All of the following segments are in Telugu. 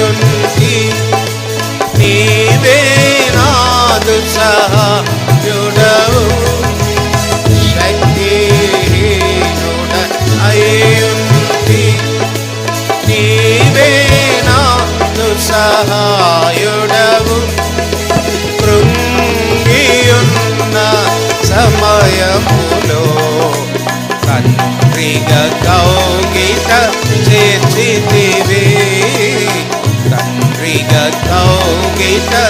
సహాయుండి నీవే నాదు సహాయుడవు శక్తిహీనుడ అయ్యుండి నీవే నాదు సహాయుడవు కృంగియున్న సమయములో తండ్రిగా కౌగిట చేసి توقيت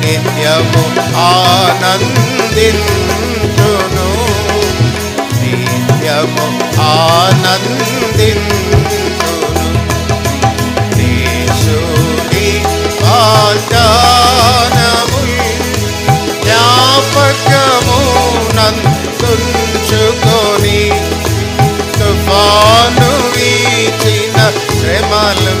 నిత్యము ఆనందించును. నిత్యము ఆనందించును. దేశుని ఆచారము జ్ఞాపకము నందుంచుకొని తుఫాను వీచిన శ్రమలు